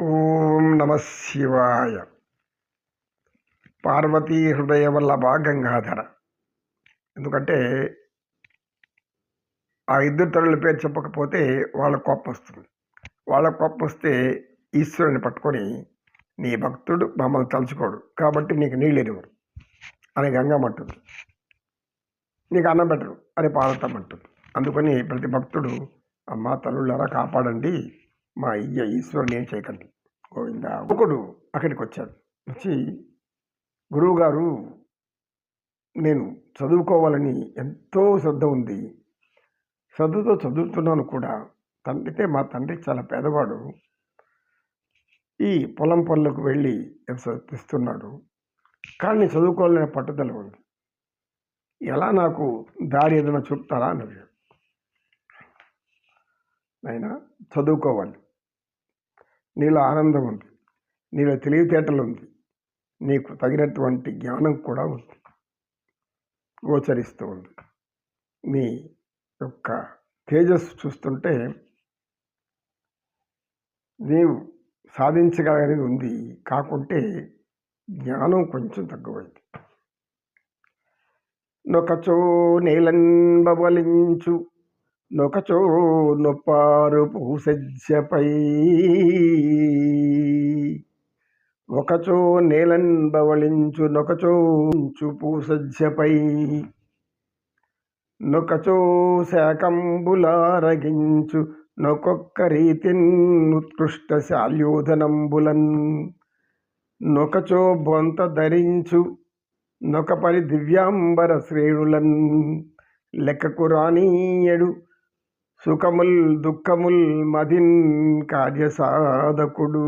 ఓం నమ శివాయ. పార్వతీ హృదయ వల్లభ గంగాధర. ఎందుకంటే ఆ ఇద్దరు తల్లుల పేరు చెప్పకపోతే వాళ్ళ కోపం వస్తుంది. వాళ్ళ కోపం వస్తే ఈశ్వరుని పట్టుకొని నీ భక్తుడు మమ్మల్ని తలుచుకోడు. కాబట్టి నీకు నీళ్ళు ఎరువరు అని గంగమ్మంటుంది నీకు అన్నం పెట్టరు అని పార్వతమ్మంటుంది అందుకని ప్రతి భక్తుడు అమ్మ తల్లులారా కాపాడండి. మా అయ్య ఈశ్వరుని ఏం చేయకండి. గోవింద ఒకడు అక్కడికి వచ్చాడు. వచ్చి గురువుగారు నేను చదువుకోవాలని ఎంతో శ్రద్ధ ఉంది. శ్రద్ధతో చదువుతున్నాను కూడా. తండ్రితే మా తండ్రి చాలా పేదవాడు. ఈ పొలం పనులకు వెళ్ళి తెస్తున్నాడు. కానీ చదువుకోవాలనే పట్టుదల ఉంది. ఎలా నాకు దారి ఏదైనా చూపుతారా అని అడిగాడు నాయన చదువుకోవాలి. నీలో ఆనందం ఉంది. నీలో తెలివితేటలు ఉంది. నీకు తగినటువంటి జ్ఞానం కూడా ఉంది. గోచరిస్తూ ఉంది. నీ యొక్క తేజస్సు చూస్తుంటే నీవు సాధించగలనేది ఉంది. కాకుంటే జ్ఞానం కొంచెం తగ్గిపోయింది నొకచో నేలన్ నొకచో నొప్పారు పూసజ్జపై. ఒకచో నేలన్ బవళించు నొకచో ఉంచు పూసజ్జపై. నొకచో శాకంబులారగించు నొకొక్క రీతిన్ ఉత్కృష్ట శాల్యోధనంబులన్. నొకచో బొంత ధరించు నొకపరి దివ్యాంబర శ్రేణులన్. లెక్కకు రానీయడు సుఖముల్ దుఃఖముల్ మదిన్ కార్యసాధకుడు.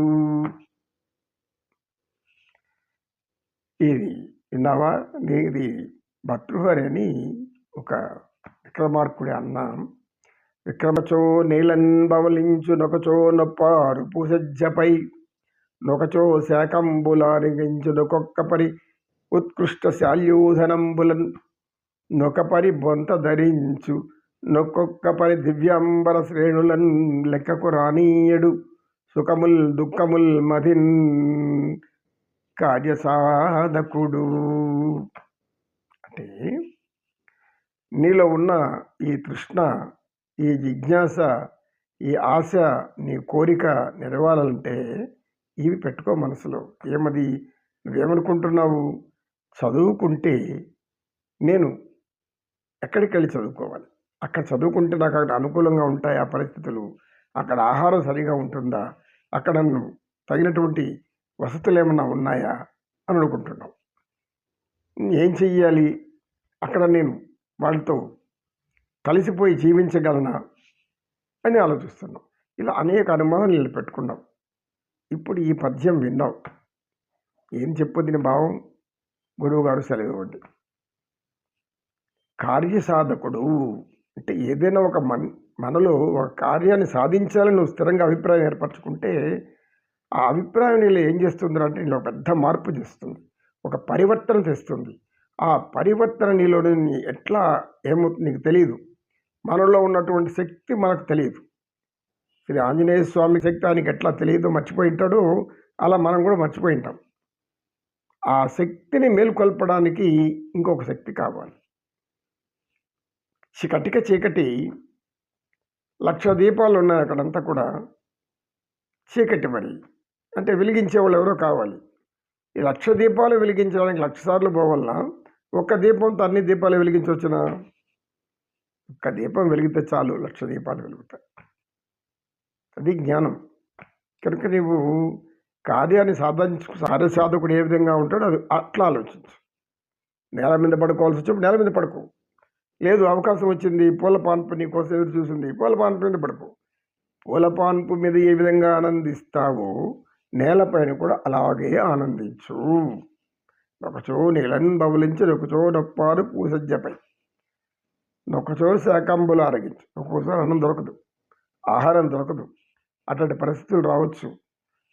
ఇది విన్నావా? ఇది భర్తృహరి అని ఒక విక్రమార్కుడి అన్న. విక్రమచో నీలన్ బవలించు నొకచో నొప్పారు పూసజ్జపై నొకచో శాకంబులానిగించు నొకొక్కపరి ఉత్కృష్ట శాల్యూధనంబులన్ నొకపరి బొంత ధరించు. నొక్కొక్క పరి దివ్యాంబర శ్రేణులన్ లెక్కకు రానీయడు. సుఖముల్ దుఃఖముల్ మదిన్ కార్యసాధకుడు. అంటే నీలో ఉన్న ఈ తృష్ణ ఈ జిజ్ఞాస ఈ ఆశ నీ కోరిక నెరవాలంటే ఇవి పెట్టుకో మనసులో. ఏమది? నువ్వేమనుకుంటున్నావు? చదువుకుంటే నేను ఎక్కడికి వెళ్ళి చదువుకోవాలి? అక్కడ చదువుకుంటే నాకు అక్కడ అనుకూలంగా ఉంటాయి ఆ పరిస్థితులు. అక్కడ ఆహారం సరిగా ఉంటుందా? అక్కడ నన్ను తగినటువంటి వసతులు ఏమన్నా ఉన్నాయా? అని అనుకుంటున్నాం ఏం చెయ్యాలి? అక్కడ నేను వాళ్ళతో కలిసిపోయి జీవించగలనా? అని ఆలోచిస్తున్నాం. ఇలా అనేక అనుమానాలు పెట్టుకున్నాం ఇప్పుడు ఈ పద్యం విన్నాం. ఏం చెప్పొద్దిన భావం గురువుగారు సెలవు ఇవ్వండి. కార్యసాధకుడు అంటే ఏదైనా ఒక మన మనలో ఒక కార్యాన్ని సాధించాలని నువ్వు స్థిరంగా అభిప్రాయం ఏర్పరచుకుంటే ఆ అభిప్రాయం నీళ్ళు ఏం చేస్తుంది అంటే నీలో పెద్ద మార్పు చేస్తుంది ఒక పరివర్తన తెస్తుంది. ఆ పరివర్తన నీలో ఎట్లా ఏమవుతుంది నీకు తెలియదు మనలో ఉన్నటువంటి శక్తి మనకు తెలియదు శ్రీ ఆంజనేయ స్వామి శక్తి ఆయనకి ఎట్లా తెలియదో మర్చిపోయి ఉంటాడో. అలా మనం కూడా మర్చిపోయి ఉంటాం. ఆ శక్తిని మేల్కొల్పడానికి ఇంకొక శక్తి కావాలి. కటిక చీకటి లక్ష దీపాలు ఉన్నాయి అక్కడంతా కూడా. చీకటి మరి. అంటే వెలిగించే వాళ్ళు ఎవరో కావాలి. ఈ లక్ష దీపాలు వెలిగించడానికి లక్ష సార్లు పోవాలన్నా ఒక్క దీపంతో అన్ని దీపాలు వెలిగించవచ్చున? ఒక్క దీపం వెలిగితే చాలు లక్ష దీపాలు వెలుగుతాయి. అది జ్ఞానం. కనుక నీవు కార్యాన్ని సాధించు కార్యసాధకుడు ఏ విధంగా ఉంటాడో అది అట్లా ఆలోచించు. నేల మీద పడుకోవాల్సి వచ్చినప్పుడు నేల మీద పడుకో. లేదు అవకాశం వచ్చింది. పూల పాన్పు నీ కోసం ఎదురు చూసింది. పూల పాన్పు మీద పడుకో. పూల పాన్పు మీద ఏ విధంగా ఆనందిస్తావో నేలపైన కూడా అలాగే ఆనందించు. ఒకచో నీళ్ళని బవలించి ఒకచో నొప్పారు పూసజ్జపై. ఒకచో శాకంబులు అరగించు ఒక్కోసారి అన్నం దొరకదు. ఆహారం దొరకదు. అటువంటి పరిస్థితులు రావచ్చు.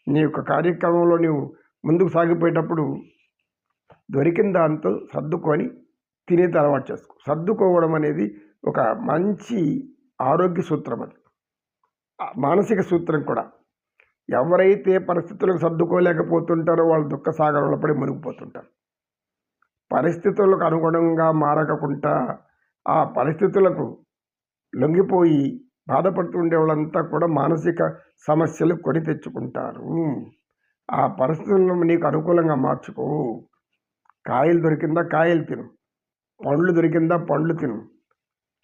నీ యొక్క కార్యక్రమంలో నీవు ముందుకు సాగిపోయేటప్పుడు దొరికిన దాంతో సర్దుకొని తినేది అలవాటు చేసుకో. సర్దుకోవడం అనేది ఒక మంచి ఆరోగ్య సూత్రం అది. మానసిక సూత్రం కూడా. ఎవరైతే పరిస్థితులకు సర్దుకోలేకపోతుంటారో వాళ్ళు దుఃఖ సాగరంలో పడి మునిగిపోతుంటారు. పరిస్థితులకు అనుగుణంగా మారకుండా ఆ పరిస్థితులకు లొంగిపోయి బాధపడుతుండే వాళ్ళంతా కూడా మానసిక సమస్యలు కొని తెచ్చుకుంటారు. ఆ పరిస్థితులను నీకు అనుకూలంగా మార్చుకో. కాయలు దొరికిందా కాయలు తిను. పండ్లు దొరికిందా పండ్లు తిను.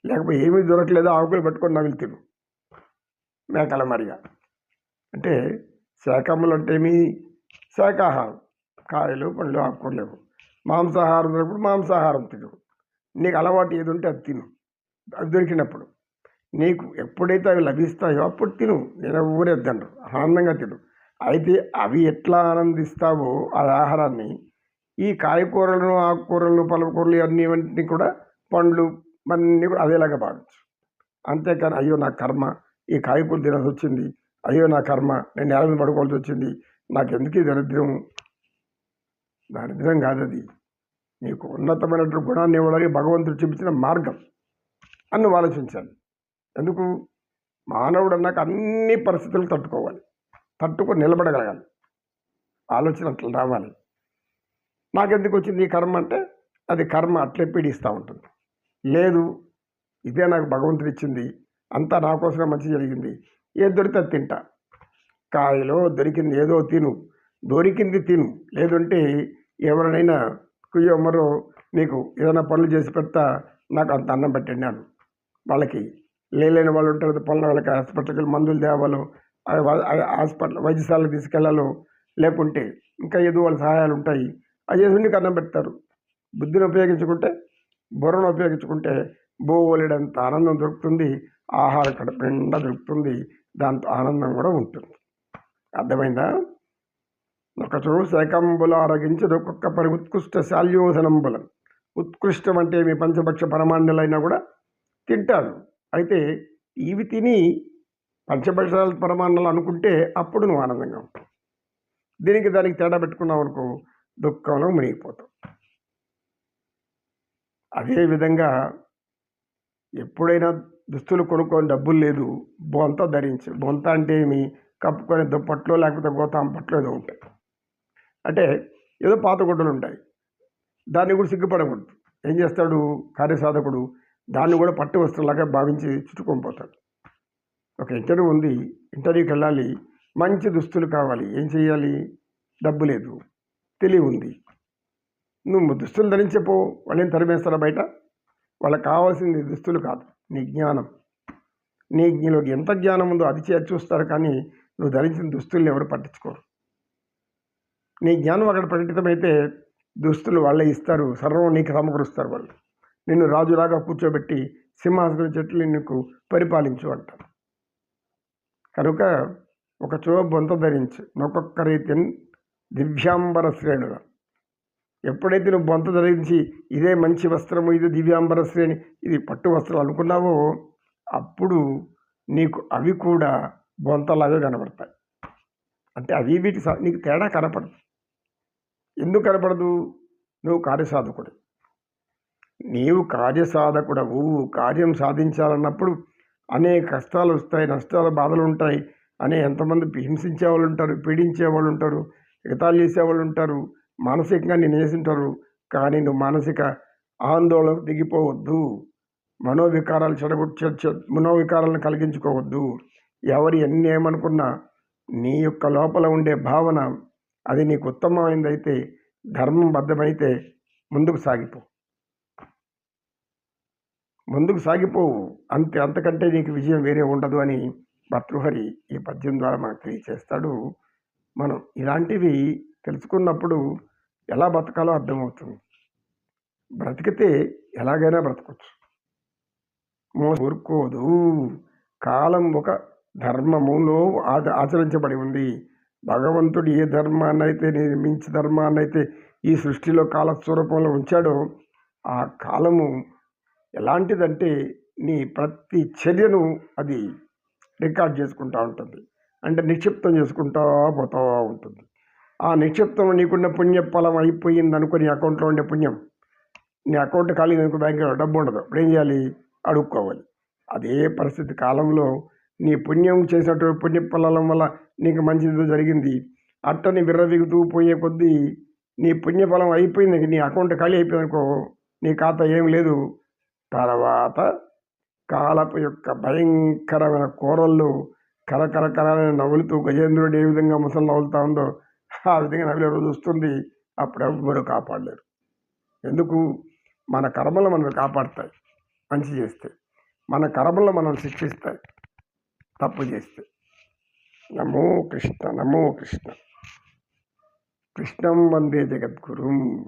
లేకపోతే ఏమీ దొరకలేదా ఆకులు పెట్టుకొని నవిలు తిను. మేకల మరిగా అంటే శాఖములు అంటే ఏమి? శాకాహారం కాయలు పండ్లు ఆకుకూరలు మాంసాహారం దొరికినప్పుడు మాంసాహారం తిను. నీకు అలవాటు ఏది ఉంటే అది తిను. అది దొరికినప్పుడు. నీకు ఎప్పుడైతే అవి లభిస్తాయో అప్పుడు తిను. నేను ఊరేద్దండ్రు ఆనందంగా తిను. అయితే అవి ఎట్లా ఆనందిస్తావో ఆ ఆహారాన్ని ఈ కాయకూరలను ఆకుకూరలను పలకూరలు అన్నీ ఇవన్నీ కూడా పండ్లు అన్నీ కూడా అదేలాగా భావించు అంతేకాని అయ్యో నా కర్మ ఈ కాయకూరలు తినాల్సి వచ్చింది. అయ్యో నా కర్మ నేను నేల మీద పడుకోవాల్సి వచ్చింది. నాకు ఎందుకు ఈ దరిద్రం? దరిద్రం కాదు అది నీకు ఉన్నతమైనటువంటి గుణాన్ని ఇవ్వడానికి భగవంతుడు చూపించిన మార్గం అని నువ్వు ఆలోచించాలి. ఎందుకు? మానవుడు అన్నాక అన్ని పరిస్థితులు తట్టుకోవాలి. తట్టుకొని నిలబడగలగాలి. ఆలోచన అట్లా రావాలి. మాకెందుకు వచ్చింది ఈ కర్మ అంటే అది కర్మ అట్లే పీడిస్తూ ఉంటుంది. లేదు ఇదే నాకు భగవంతుడు ఇచ్చింది అంతా నా కోసమే మంచి జరిగింది ఏది దొరికితే అది తింటా. కాయలో దొరికింది ఏదో తిను దొరికింది తిను లేదంటే ఎవరినైనా కుయ్యో మరో నీకు ఏదైనా పనులు చేసి పెడతా నాకు అంత అన్నం పెట్టండి అను వాళ్ళకి లేలేని వాళ్ళు ఉంటారు పనులు వాళ్ళకి హాస్పిటల్కి మందులు తేవాలో హాస్పిటల్ వైద్యశాలకు తీసుకెళ్ళాలో లేకుంటే ఇంకా ఏదో వాళ్ళ సహాయాలు ఉంటాయి అవి చేసి అన్నం పెడతారు. బుద్ధిని ఉపయోగించుకుంటే బుర్రను ఉపయోగించుకుంటే బోలెడంత ఆనందం దొరుకుతుంది ఆహారం కడుపు నిండా దొరుకుతుంది దాంతో ఆనందం కూడా ఉంటుంది. అర్థమైందా? ఒకచో శకంబుల ఆరగించదు ఒక్కొక్క పరి ఉత్కృష్ట శాల్యోధనంబులం. ఉత్కృష్టం అంటే మీ పంచభక్ష పరమాణులైనా కూడా తింటారు. అయితే ఇవి తిని పంచభక్షాల పరమాన్నాలు అనుకుంటే అప్పుడు నువ్వు ఆనందంగా ఉంటావు. దీనికి దానికి తేడా పెట్టుకున్నావు అనుకో దుఃఖంలో మునిగిపోతాం. అదేవిధంగా ఎప్పుడైనా దుస్తులు కొనుక్కొని డబ్బులు లేదు బొంత ధరించి బొంత అంటే ఏమి? కప్పుకొని దుప్పట్లో లేకపోతే గోతాంపట్లో ఏదో ఉంటాయి. అంటే ఏదో పాత గుడ్డలు ఉంటాయి. దాన్ని కూడా సిగ్గుపడకూడదు. ఏం చేస్తాడు? కార్యసాధకుడు దాన్ని కూడా పట్టు వస్తువులాగా భావించి చుట్టుకొని పోతాడు. ఒక ఇంటర్వ్యూ ఉంది. ఇంటర్వ్యూకి వెళ్ళాలి. మంచి దుస్తులు కావాలి. ఏం చేయాలి? డబ్బు లేదు. తెలివి ఉంది నువ్వు దుస్తులు ధరించపో వాళ్ళని తరిమేస్తారా బయట? వాళ్ళకి కావాల్సింది దుస్తులు కాదు నీ జ్ఞానం. నీ నీలోకి ఎంత జ్ఞానం ఉందో అది చేసి చూస్తారు కానీ నువ్వు ధరించిన దుస్తుల్ని ఎవరు పట్టించుకోరు. నీ జ్ఞానం అక్కడ ప్రకటితమైతే దుస్తులు వాళ్ళే ఇస్తారు సర్వం నీకు సమకూరుస్తారు వాళ్ళు. నిన్ను రాజులాగా కూర్చోబెట్టి సింహాసనం చెట్లు నీకు పరిపాలించు అంటారు. కనుక ఒక చో బొంత ధరించి నొక్కొక్క రీతిని దివ్యాంబర శ్రేణుల. ఎప్పుడైతే నువ్వు బొంత ధరించి ఇదే మంచి వస్త్రము ఇది దివ్యాంబర శ్రేణి ఇది పట్టు వస్త్రం అనుకున్నావో అప్పుడు నీకు అవి కూడా బొంతలాగా కనబడతాయి. అంటే అవి వీటి సా- నీకు తేడా కనపడదు. ఎందుకు కనపడదు? నువ్వు కార్యసాధకుడు. నీవు కార్యసాధకుడవు. కార్యం సాధించాలన్నప్పుడు అనేక కష్టాలు వస్తాయి నష్టాలు బాధలు ఉంటాయి. అనే ఎంతమంది హింసించే వాళ్ళు ఉంటారు పీడించే వాళ్ళు ఉంటారు. ఎగతాళి చేసేవాళ్ళు ఉంటారు. మానసికంగా నేను వేసింటారు. కానీ నువ్వు మానసిక ఆందోళన దిగిపోవద్దు. మనోవికారాలు చెడగొట్టే మనోవికారాలను కలిగించుకోవద్దు. ఎవరు ఎన్ని ఏమనుకున్నా నీ యొక్క లోపల ఉండే భావన అది నీకు ఉత్తమమైందైతే ధర్మం బద్ధమైతే ముందుకు సాగిపో. ముందుకు సాగిపోవు అంతే అంతకంటే నీకు విజయం వేరే ఉండదు అని భర్తృహరి ఈ పద్యం ద్వారా మనకు తెలియచేస్తాడు. మనం ఇలాంటివి తెలుసుకున్నప్పుడు ఎలా బతకాలో అర్థమవుతుంది. బ్రతికితే ఎలాగైనా బ్రతకచ్చు. మో ఊరుకోదు కాలం ఒక ధర్మములో ఆచ ఆచరించబడి ఉంది. భగవంతుడు ఏ ధర్మాన్నైతే నిర్మించి ధర్మాన్నైతే ఈ సృష్టిలో కాల స్వరూపంలో ఉంచాడో ఆ కాలము ఎలాంటిదంటే నీ ప్రతి చర్యను అది రికార్డ్ చేసుకుంటూ ఉంటుంది. అంటే నిక్షిప్తం చేసుకుంటూ పోతూ ఉంటుంది. ఆ నిక్షిప్తం నీకున్న పుణ్య ఫలం అయిపోయింది అనుకో నీ అకౌంట్లో ఉండే పుణ్యం. నీ అకౌంట్ ఖాళీ అనుకో బ్యాంకులో డబ్బు ఉండదు. అప్పుడు ఏం చేయాలి? అడుక్కోవాలి. అదే పరిస్థితి కాలంలో నీ పుణ్యం చేసినటువంటి పుణ్య ఫలం వల్ల నీకు మంచిది జరిగింది. అట్టని విర్రవిగుతూ పోయే కొద్దీ నీ పుణ్యఫలం అయిపోయింది. నీ అకౌంట్ ఖాళీ అయిపోయింది అనుకో నీ ఖాతా ఏం లేదు. తర్వాత కాలపు యొక్క భయంకరమైన కూరల్లో కరకరకరాలని నవ్వులుతూ గజేంద్రుడు ఏ విధంగా ముసలి నవ్వులుతా ఉందో ఆ విధంగా నవ్వులే రోజు వస్తుంది. అప్పుడు ఎవరు కాపాడలేరు. ఎందుకు? మన కర్మలు మనల్ని కాపాడతాయి. మంచి చేస్తే. మన కర్మలు మనల్ని శిక్షిస్తాయి. తప్పు చేస్తే. నమో కృష్ణ నమో కృష్ణ. కృష్ణం వందే జగద్గురుం.